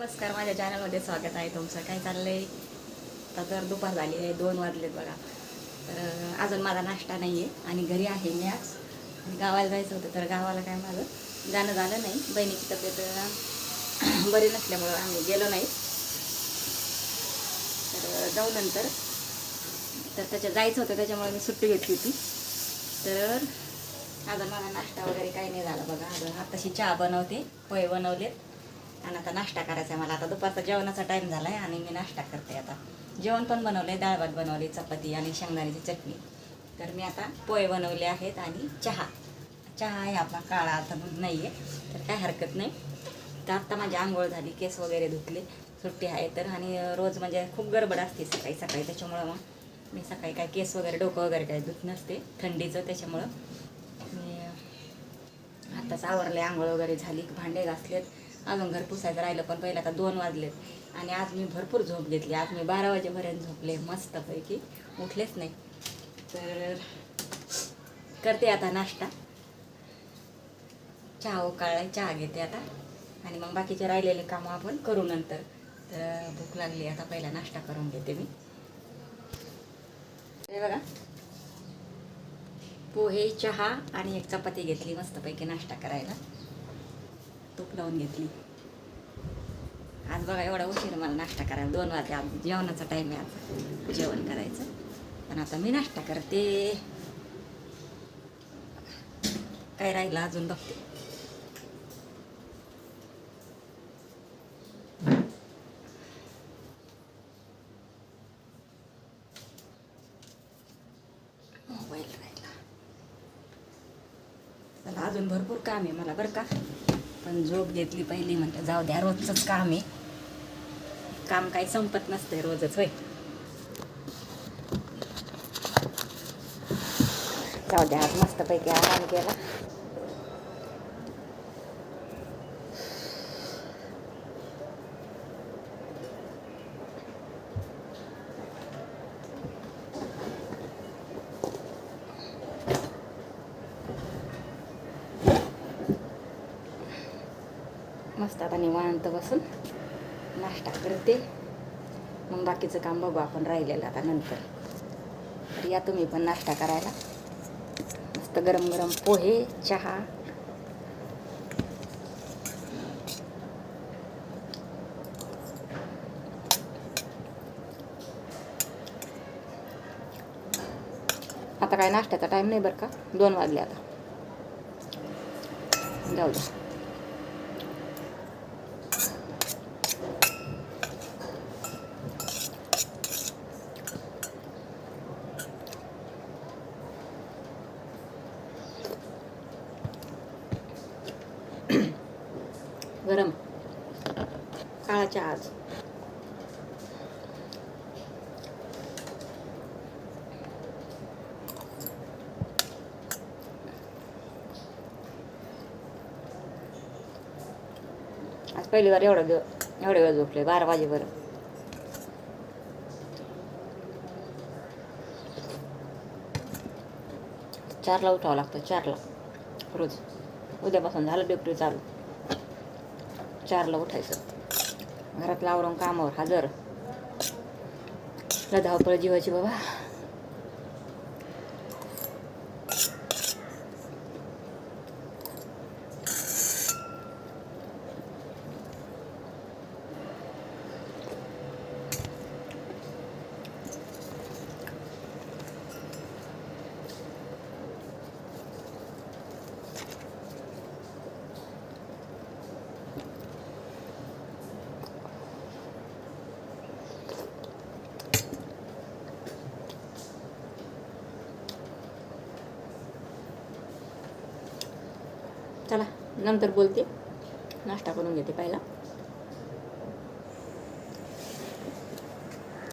नमस्कार माझ्या चॅनलमध्ये स्वागत आहे तुमचं. काय चाललंय? आता तर दुपार झाली आहे दोन वाजलेत बघा. तर अजून माझा नाश्ता नाही आहे आणि घरी आहे मी आज. गावाला जायचं होतं तर गावाला काय माझं जाणं झालं नाही. बहिणीची तब्येत बरी नसल्यामुळं आम्ही गेलो नाही. तर जाऊ नंतर. तर त्याच्या जायचं होतं त्याच्यामुळे मी सुट्टी घेतली होती. तर अजून माझा नाश्ता वगैरे काही नाही झाला बघा. अजून आताशी चहा बनवते पोहे बनवलेत. आणि आता नाश्ता करायचा आहे मला. आता दुपारचा जेवणाचा टाईम झाला आहे आणि मी नाश्ता करते आता. जेवण पण बनवलं आहे डाळ भात बनवली चपाती आणि शेंगदाण्याची चटणी. तर मी आता पोहे बनवले आहेत आणि चहा. चहा आहे आपला काळा आता नाही आहे तर काय हरकत नाही. तर आत्ता माझी आंघोळ झाली केस वगैरे धुतले सुट्टी आहे तर आणि रोज म्हणजे खूप गडबड असते सकाळी सकाळी त्याच्यामुळं मग मी सकाळी काय केस वगैरे डोकं वगैरे काय धुत नसते थंडीचं त्याच्यामुळं. मी आत्ताच आवरले आंघोळ वगैरे झाली भांडे घासलेत. अजून घर पुसायचं राहिलं पण पहिले आता दोन वाजलेत. आणि आज मी भरपूर झोप घेतली. आज मी बारा वाजेपर्यंत झोपले मस्तपैकी. उठलेच नाही. तर करते आता नाश्ता. चहा उकाळलाय चहा घेते आता. आणि मग बाकीचे राहिलेले कामं आपण करू नंतर. तर भूक लागली आता पहिला नाश्ता करून घेते मी. बघा. पोहे चहा आणि एक चपाती घेतली मस्तपैकी नाश्ता करायला. तूप लावून घेतली. आज बघा एवढा उशीर मला नाश्ता करायला. दोन वाजले आज. जेवणाचा टाईम आहे आज. जेवण करायचं. पण आता मी नाश्ता करते. काय राहिलं अजून बघते. मोबाईल राहिला. चला अजून भरपूर काम आहे मला बरं का? पण झोप घेतली पहिली म्हणतात जाऊ द्या रोजचंच काम आहे. काम काही संपत नसतंय रोजच होय. जाऊ द्या आज मस्तपैकी आराम केला. मस्त आता निवांत बसून नाश्ता करते. मग बाकीचं काम बघू आपण राहिलेलं आता नंतर. तर या तुम्ही पण नाश्ता करायला. मस्त गरम गरम पोहे चहा. आता काय नाश्त्याचा टाईम नाही बरं का? दोन वाजले आता. जाऊ द्या गरम. काळा चहा आज. आज पहिली बार एवढं दिव- एवढे वेळ झोपले बारा वाजेपर्यंत चारला उठावं लागतं चारला. रोज. उद्यापासून झालं ड्युटी चालू. चारला उठायचं. घरात आवरून कामावर हजर. धावपळ जीवाची बाबा. चला नंतर बोलते. नाश्ता करून घेते पहिला.